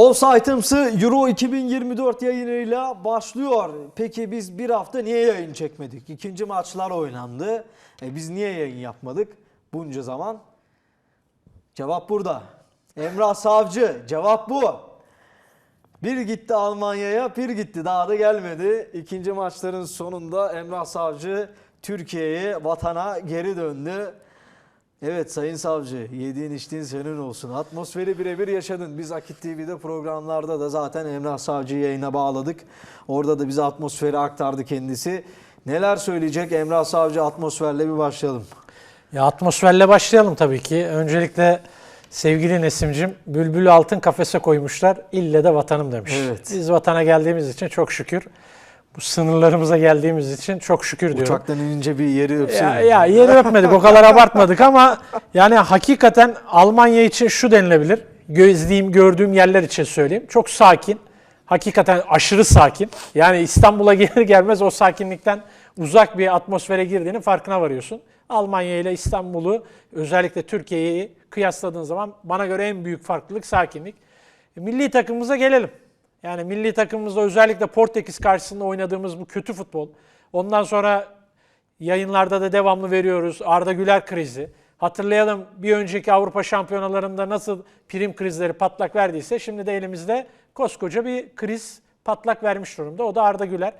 Offside'ımsı Euro 2024 yayınıyla başlıyor. Peki biz bir hafta niye yayın çekmedik? İkinci maçlar oynandı. E biz niye yayın yapmadık bunca zaman? Cevap burada. Emrah Savcı cevap bu. Bir gitti Almanya'ya, bir gitti daha da gelmedi. İkinci maçların sonunda Emrah Savcı Türkiye'ye, vatana geri döndü. Evet Sayın Savcı, yediğin içtiğin senin olsun. Atmosferi birebir yaşadın. Biz Akit TV'de programlarda da zaten Emrah Savcı'yı yayına bağladık. Orada da bize atmosferi aktardı kendisi. Neler söyleyecek Emrah Savcı atmosferle bir başlayalım. Ya atmosferle başlayalım tabii ki. Öncelikle sevgili Nesim'cim bülbülü altın kafese koymuşlar. İlle de vatanım demiş. Evet. Biz vatana geldiğimiz için çok şükür. Bu sınırlarımıza geldiğimiz için çok şükür diyorum. Uçaktan inince bir yeri öpsün. Ya, ya yeri öpmedik o kadar abartmadık ama yani hakikaten Almanya için şu denilebilir. Gözleyeyim gördüğüm yerler için söyleyeyim. Çok sakin. Hakikaten aşırı sakin. Yani İstanbul'a gelir gelmez o sakinlikten uzak bir atmosfere girdiğinin farkına varıyorsun. Almanya ile İstanbul'u özellikle Türkiye'yi kıyasladığın zaman bana göre en büyük farklılık sakinlik. Milli takımımıza gelelim. Yani milli takımımızda özellikle Portekiz karşısında oynadığımız bu kötü futbol. Ondan sonra Yayınlarda da devamlı veriyoruz. Arda Güler krizi. Hatırlayalım bir önceki Avrupa şampiyonalarında nasıl prim krizleri patlak verdiyse şimdi de elimizde koskoca bir kriz patlak vermiş durumda. O da Arda Güler.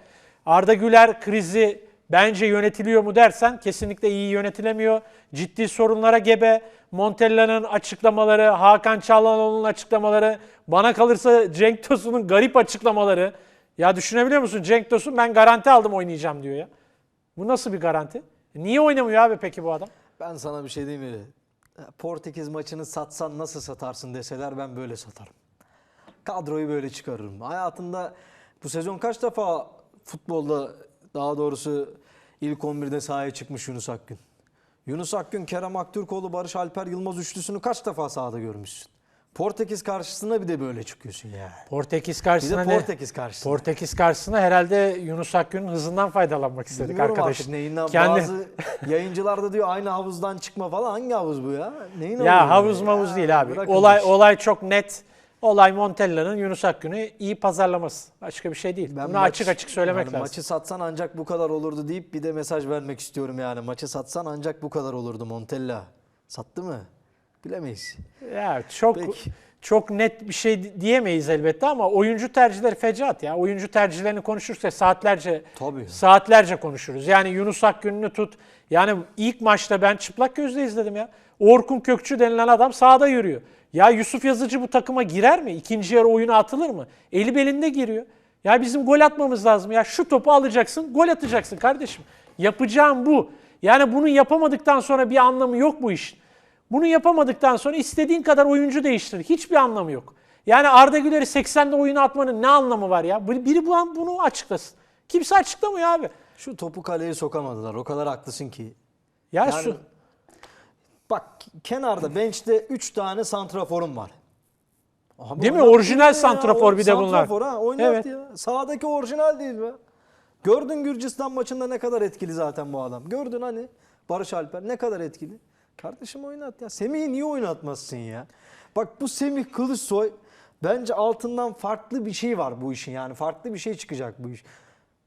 Arda Güler krizi bence yönetiliyor mu dersen kesinlikle iyi yönetilemiyor. Ciddi sorunlara gebe. Montella'nın açıklamaları, Hakan Çalhanoğlu'nun açıklamaları, bana kalırsa Cenk Tosun'un garip açıklamaları. Ya düşünebiliyor musun? Cenk Tosun ben garanti aldım oynayacağım diyor ya. Bu nasıl bir garanti? Niye oynamıyor abi peki bu adam? Ben sana bir şey diyeyim mi? Portekiz maçını satsan nasıl satarsın deseler ben böyle satarım. Kadroyu böyle çıkarırım. Hayatında bu sezon kaç defa futbolda daha doğrusu ilk 11'de sahaya çıkmış Yunus Akgün? Yunus Akgün, Kerem Aktürkoğlu, Barış Alper Yılmaz üçlüsünü kaç defa sahada görmüşsün? Portekiz karşısına bir de böyle çıkıyorsun yani. Portekiz karşısına Bir de? Portekiz karşısına. Portekiz karşısına herhalde Yunus Akgün'ün hızından faydalanmak istedik Bilmiyorum arkadaş. artık neyinden Kendi... bazı yayıncılar da diyor aynı havuzdan çıkma falan. Hangi havuz bu ya? Neyin Ya havuz ya? mavuz değil abi. Olay olay çok net. Olay Montella'nın Yunus Akgün'ü iyi pazarlaması. Başka bir şey değil. Ben Bunu maç- açık açık söylemek yani lazım. Maçı satsan ancak bu kadar olurdu deyip bir de mesaj vermek istiyorum yani. Maçı satsan ancak bu kadar olurdu Montella. Sattı mı? Bilemeyiz. Ya çok Peki. çok net bir şey di- diyemeyiz elbette ama oyuncu tercihleri fecaat ya. Oyuncu tercihlerini konuşursa saatlerce Tabii. saatlerce konuşuruz. Yani Yunus Akgün'ünü tut. Yani ilk maçta ben çıplak gözle izledim ya. Orkun Kökçü denilen adam sahada yürüyor. Ya Yusuf Yazıcı bu takıma girer mi? İkinci yarı oyuna atılır mı? Eli belinde giriyor. Ya bizim gol atmamız lazım. Ya şu topu alacaksın, gol atacaksın kardeşim. Yapacağım bu. Yani bunu yapamadıktan sonra bir anlamı yok bu işin. Bunu yapamadıktan sonra istediğin kadar oyuncu değiştir. Hiçbir anlamı yok. Yani Arda Güler'i 80'de oyuna atmanın ne anlamı var ya? Bir- Biri bu bunu açıklasın. Kimse açıklamıyor abi. Şu topu kaleye sokamadılar. O kadar haklısın ki. Ya Yani su. Bak kenarda bench'te 3 tane santraforum var. Abi Değil mi? Orijinal ya. santrafor bir de bunlar. Santrafor ha oynat Evet. ya. Sağdaki orijinal değil be. Gördün Gürcistan maçında ne kadar etkili zaten bu adam. Gördün hani Barış Alper ne kadar etkili. Kardeşim oynat ya. Semih'i niye oynatmazsın ya? Bak bu Semih Kılıçsoy bence altından farklı bir şey var bu işin yani. Farklı bir şey çıkacak bu iş.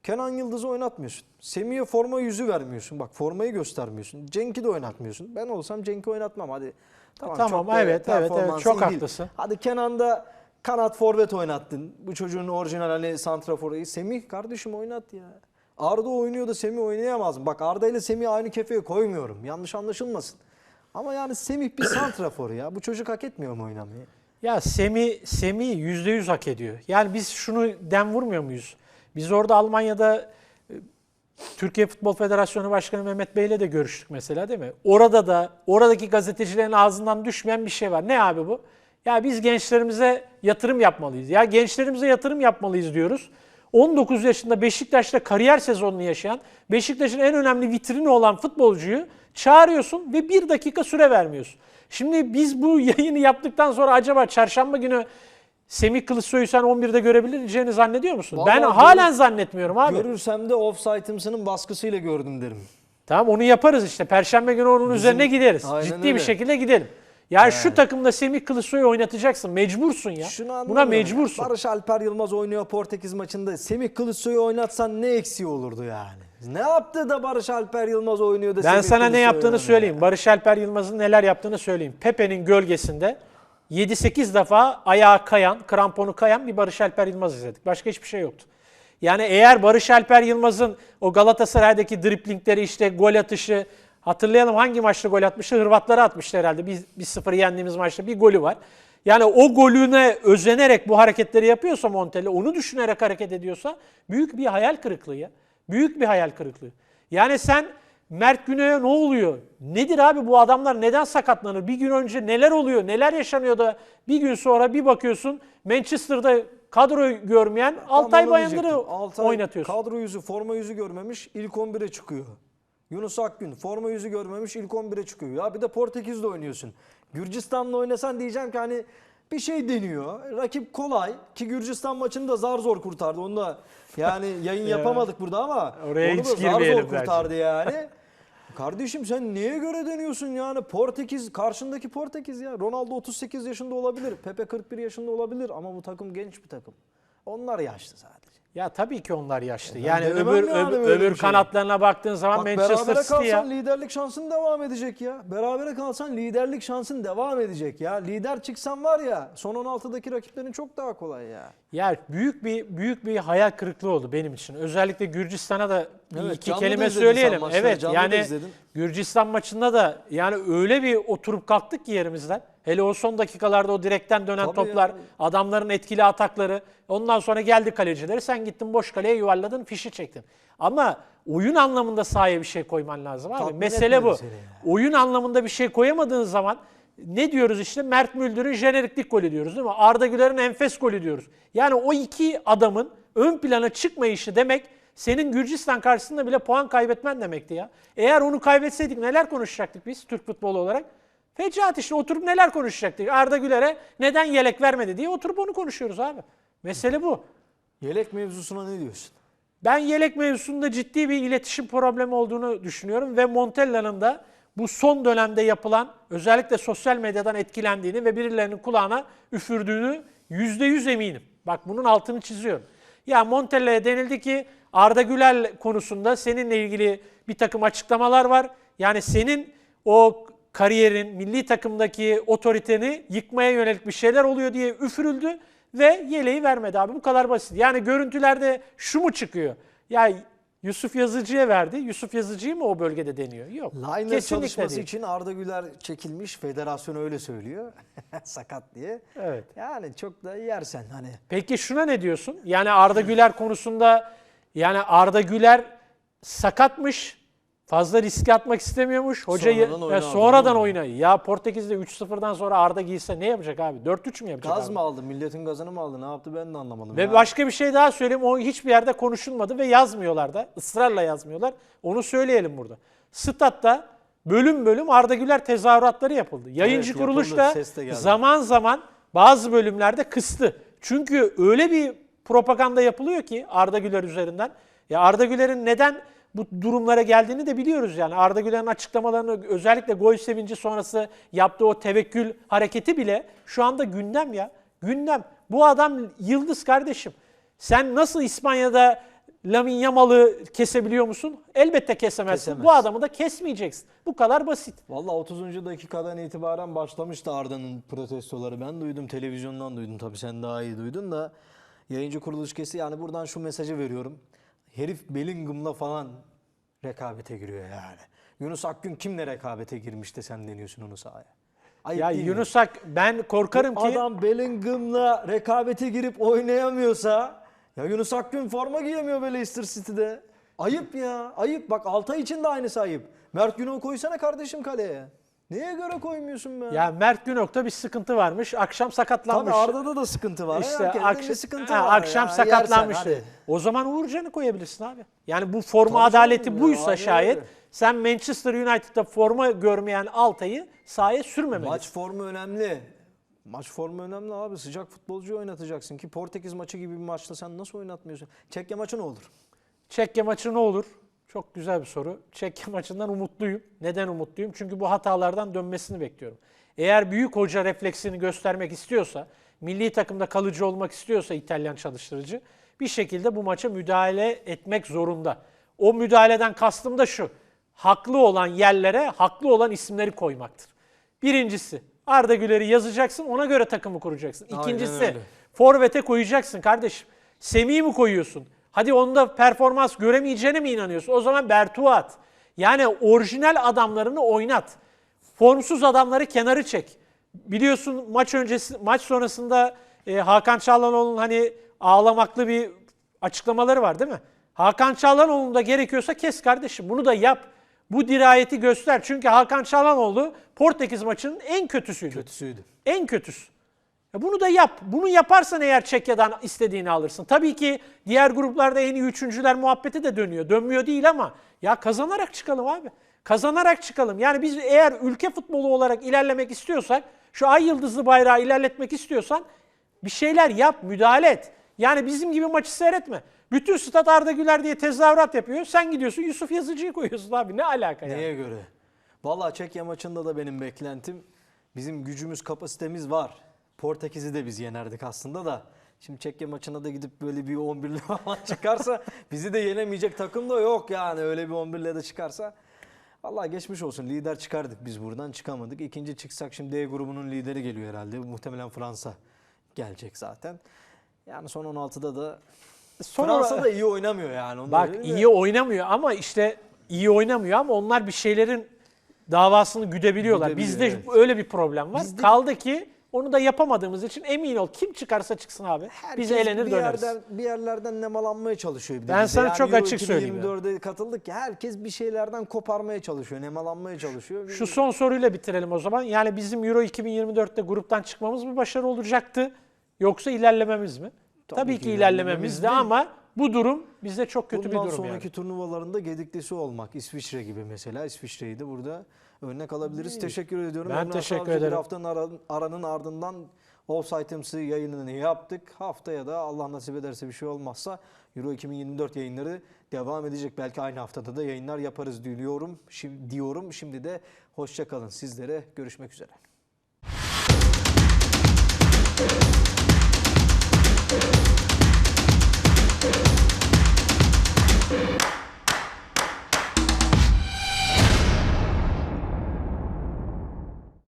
Kenan Yıldız'ı oynatmıyorsun. Semih'e forma yüzü vermiyorsun. Bak formayı göstermiyorsun. Cenk'i de oynatmıyorsun. Ben olsam Cenk'i oynatmam hadi. Tamam, Tamam, çok evet, evet, evet. Çok değil. haklısın. Hadi Kenan'da kanat forvet oynattın. Bu çocuğun orijinal hani santraforu. Semih kardeşim oynat ya. Arda oynuyor da Semih oynayamaz mı? Bak Arda ile Semih aynı kefeye koymuyorum. Yanlış anlaşılmasın. Ama yani Semih bir santrafor ya. Bu çocuk hak etmiyor mu oynamayı? Ya Semi Semi %100 hak ediyor. Yani biz şunu dem vurmuyor muyuz? Biz orada Almanya'da e, Türkiye Futbol Federasyonu Başkanı Mehmet Bey'le de görüştük mesela değil mi? Orada da oradaki gazetecilerin ağzından düşmeyen bir şey var. Ne abi bu? Ya biz gençlerimize yatırım yapmalıyız. Ya gençlerimize yatırım yapmalıyız diyoruz. 19 yaşında Beşiktaş'ta kariyer sezonunu yaşayan, Beşiktaş'ın en önemli vitrini olan futbolcuyu çağırıyorsun ve bir dakika süre vermiyorsun. Şimdi biz bu yayını yaptıktan sonra acaba çarşamba günü Semih Kılıçsoy'u sen 11'de görebileceğini zannediyor musun? Vallahi ben görür- halen zannetmiyorum abi. Görürsem de offside'ımsının baskısıyla gördüm derim. Tamam onu yaparız işte. Perşembe günü onun üzerine gideriz. Ciddi öyle. bir şekilde gidelim. Yani şu takımda Semih Kılıçsoy'u oynatacaksın. Mecbursun ya. Şunu Buna ya. mecbursun. Barış Alper Yılmaz oynuyor Portekiz maçında. Semih Kılıçsoy'u oynatsan ne eksiği olurdu yani? Ne yaptı da Barış Alper Yılmaz oynuyor da Ben Semih sana ne Kılıçsoy yaptığını oynamıyor? söyleyeyim. Barış Alper Yılmaz'ın neler yaptığını söyleyeyim. Pepe'nin gölgesinde 7-8 defa ayağı kayan, kramponu kayan bir Barış Alper Yılmaz izledik. Başka hiçbir şey yoktu. Yani eğer Barış Alper Yılmaz'ın o Galatasaray'daki driplingleri işte gol atışı hatırlayalım hangi maçta gol atmıştı? Hırvatlara atmıştı herhalde. Biz 1-0 yendiğimiz maçta bir golü var. Yani o golüne özenerek bu hareketleri yapıyorsa Montella, onu düşünerek hareket ediyorsa büyük bir hayal kırıklığı ya. Büyük bir hayal kırıklığı. Yani sen Mert Güney'e ne oluyor? Nedir abi bu adamlar neden sakatlanır? Bir gün önce neler oluyor? Neler yaşanıyor da bir gün sonra bir bakıyorsun Manchester'da kadro görmeyen Tam Altay Bayındır'ı. Altay oynatıyorsun. Kadro yüzü, forma yüzü görmemiş, ilk 11'e çıkıyor. Yunus Akgün forma yüzü görmemiş, ilk 11'e çıkıyor. Ya bir de Portekiz'de oynuyorsun. Gürcistan'la oynasan diyeceğim ki hani bir şey deniyor. Rakip kolay ki Gürcistan maçını da zar zor kurtardı. Onu da yani yayın yapamadık burada ama Oraya onu hiç da zar girmeyelim zor bence. kurtardı yani. Kardeşim sen neye göre dönüyorsun yani? Portekiz, karşındaki Portekiz ya. Ronaldo 38 yaşında olabilir. Pepe 41 yaşında olabilir ama bu takım genç bir takım. Onlar yaşlı sadece. Ya tabii ki onlar yaşlı. ben Yani denemem öbür yani öbür, böyle bir öbür şey. kanatlarına baktığın zaman Bak Manchester berabere City kalsan ya. liderlik şansın devam edecek ya. Berabere kalsan liderlik şansın devam edecek ya. Lider çıksan var ya son 16'daki rakiplerin çok daha kolay ya. Ya büyük bir büyük bir hayal kırıklığı oldu benim için. Özellikle Gürcistan'a da bir Evet, iki kelime söyleyelim. maçları, Evet yani. Gürcistan maçında da yani öyle bir oturup kalktık ki yerimizden. Hele o son dakikalarda o direkten dönen Tabii toplar, ya. adamların etkili atakları. Ondan sonra geldi kalecileri. Sen gittin boş kaleye yuvarladın, fişi çektin. Ama oyun anlamında sahaya bir şey koyman lazım abi. Tatmin Mesele bu. Oyun anlamında bir şey koyamadığın zaman ne diyoruz işte Mert Müldür'ün jeneriklik golü diyoruz değil mi? Arda Güler'in enfes golü diyoruz. Yani o iki adamın ön plana çıkmayışı demek senin Gürcistan karşısında bile puan kaybetmen demekti ya. Eğer onu kaybetseydik neler konuşacaktık biz Türk futbolu olarak? Fecaat işte oturup neler konuşacaktık? Arda Güler'e neden yelek vermedi diye oturup onu konuşuyoruz abi. Mesele bu. Yelek mevzusuna ne diyorsun? Ben yelek mevzusunda ciddi bir iletişim problemi olduğunu düşünüyorum ve Montella'nın da bu son dönemde yapılan özellikle sosyal medyadan etkilendiğini ve birilerinin kulağına üfürdüğünü yüzde yüz eminim. Bak bunun altını çiziyorum. Ya Montella'ya denildi ki Arda Güler konusunda seninle ilgili bir takım açıklamalar var. Yani senin o kariyerin, milli takımdaki otoriteni yıkmaya yönelik bir şeyler oluyor diye üfürüldü ve yeleği vermedi abi. Bu kadar basit. Yani görüntülerde şu mu çıkıyor? Ya Yusuf Yazıcı'ya verdi. Yusuf Yazıcı'yı mı o bölgede deniyor? Yok. Liner Kesinlikle çalışması değil. için Arda Güler çekilmiş. Federasyon öyle söylüyor. Sakat diye. Evet. Yani çok da yersen hani. Peki şuna ne diyorsun? Yani Arda Güler konusunda yani Arda Güler sakatmış. Fazla riske atmak istemiyormuş. Hoca Sonradan aldı, sonradan oyna. Ya Portekiz'de 3-0'dan sonra Arda giyse ne yapacak abi? 4-3 mü yapacak Gaz abi? mı aldı? Milletin gazını mı aldı? Ne yaptı ben de anlamadım. Ve ya. başka bir şey daha söyleyeyim. O hiçbir yerde konuşulmadı ve yazmıyorlar da. ısrarla yazmıyorlar. Onu söyleyelim burada. Statta bölüm bölüm Arda Güler tezahüratları yapıldı. Yayıncı Evet, kuruluş da zaman zaman bazı bölümlerde kıstı. Çünkü öyle bir propaganda yapılıyor ki Arda Güler üzerinden. Ya Arda Güler'in neden bu durumlara geldiğini de biliyoruz yani. Arda Güler'in açıklamalarını özellikle gol sevinci sonrası yaptığı o tevekkül hareketi bile şu anda gündem ya. Gündem. Bu adam yıldız kardeşim. Sen nasıl İspanya'da Lamin Yamal'ı kesebiliyor musun? Elbette kesemezsin. Kesemez. Bu adamı da kesmeyeceksin. Bu kadar basit. Valla 30. dakikadan itibaren başlamıştı Arda'nın protestoları. Ben duydum, televizyondan duydum. Tabii sen daha iyi duydun da. Yayıncı kuruluş kesi yani buradan şu mesajı veriyorum. Herif Bellingham'la falan rekabete giriyor yani. Yunus Akgün kimle rekabete girmiş de sen deniyorsun onu sahaya. Ayıp Ya? Yunus Ak ben korkarım ki Adam Bellingham'la rekabete girip oynayamıyorsa ya Yunus Akgün forma giyemiyor böyle Leicester City'de. Ayıp ya. Ayıp. Bak Altay için de aynısı ayıp. Mert Günok'u koysana kardeşim kaleye. Neye göre koymuyorsun be? ya Mert Günok'ta bir sıkıntı varmış. Akşam sakatlanmış. Tabii Arda'da da sıkıntı var. İşte Herkeste akş- bir sıkıntı ha, var akşam ya. sakatlanmıştı. Yersen hadi. O zaman Uğurcan'ı koyabilirsin abi. Yani bu forma Tabii adaleti canım ya, buysa aynen şayet öyle. sen Manchester United'da forma görmeyen Altay'ı sahaya sürmemelisin. Maç formu önemli. Maç formu önemli abi. Sıcak futbolcu oynatacaksın ki Portekiz maçı gibi bir maçta sen nasıl oynatmıyorsun? Çekya maçı ne olur? Çekya maçı ne olur? Çok güzel bir soru. Çekya maçından umutluyum. Neden umutluyum? Çünkü bu hatalardan dönmesini bekliyorum. Eğer büyük hoca refleksini göstermek istiyorsa, milli takımda kalıcı olmak istiyorsa İtalyan çalıştırıcı bir şekilde bu maça müdahale etmek zorunda. O müdahaleden kastım da şu. Haklı olan yerlere haklı olan isimleri koymaktır. Birincisi Arda Güler'i yazacaksın ona göre takımı kuracaksın. İkincisi forvete koyacaksın kardeşim. Semih'i mi koyuyorsun? Hadi onda performans göremeyeceğine mi inanıyorsun? O zaman Bertuğ'u at. Yani orijinal adamlarını oynat. Formsuz adamları kenarı çek. Biliyorsun maç öncesi maç sonrasında e, Hakan Çalhanoğlu'nun hani ağlamaklı bir açıklamaları var değil mi? Hakan Çalhanoğlu'nun da gerekiyorsa kes kardeşim. Bunu da yap. Bu dirayeti göster. Çünkü Hakan Çalhanoğlu Portekiz maçının en kötüsüydü. Kötüsüydü. En kötüsü. Ya bunu da yap. Bunu yaparsan eğer Çekya'dan istediğini alırsın. Tabii ki diğer gruplarda en iyi üçüncüler muhabbeti de dönüyor. Dönmüyor değil ama ya kazanarak çıkalım abi. Kazanarak çıkalım. Yani biz eğer ülke futbolu olarak ilerlemek istiyorsak, şu ay yıldızlı bayrağı ilerletmek istiyorsan bir şeyler yap, müdahale et. Yani bizim gibi maçı seyretme. Bütün stat Arda Güler diye tezahürat yapıyor. Sen gidiyorsun Yusuf Yazıcı'yı koyuyorsun abi. Ne alaka yani? Neye göre? Vallahi Çekya maçında da benim beklentim bizim gücümüz, kapasitemiz var. Portekiz'i de biz yenerdik aslında da. Şimdi Çekya maçına da gidip böyle bir 11'li falan çıkarsa bizi de yenemeyecek takım da yok yani öyle bir 11'le de çıkarsa. Vallahi geçmiş olsun lider çıkardık biz buradan çıkamadık. İkinci çıksak şimdi D grubunun lideri geliyor herhalde. Muhtemelen Fransa gelecek zaten. Yani son 16'da da Son Fransa olarak- da iyi oynamıyor yani. onu Bak iyi oynamıyor ama işte iyi oynamıyor ama onlar bir şeylerin davasını güdebiliyorlar. Bizde Güdebiliyor, öyle bir problem var. Bizde- Kaldı ki onu da yapamadığımız için emin ol kim çıkarsa çıksın abi. Biz Herkes eğlenir bir döneriz. Yerden, bir yerlerden nemalanmaya çalışıyor. Bir de Ben bize. sana Yani çok Euro açık söyleyeyim ya. 2024'e katıldık ya herkes bir şeylerden koparmaya çalışıyor, nemalanmaya çalışıyor. Şu son soruyla bitirelim o zaman. Yani bizim Euro 2024'te gruptan çıkmamız mı başarı olacaktı yoksa ilerlememiz mi? Tabii, Tabii ki ilerlememizdi ama bu durum bizde çok kötü Bundan bir durum sonraki yani. turnuvalarında gediklisi olmak. İsviçre gibi mesela. İsviçre'yi de burada örnek alabiliriz. İyi. Teşekkür ediyorum. Ben Emrah teşekkür Savcı ederim. Bir haftanın aranın ardından Offsite'ımsı yayınını yaptık. Haftaya da Allah nasip ederse bir şey olmazsa Euro 2024 yayınları devam edecek. Belki aynı haftada da yayınlar yaparız diyorum. Şimdi, diyorum. Şimdi de hoşça kalın. Sizlere görüşmek üzere.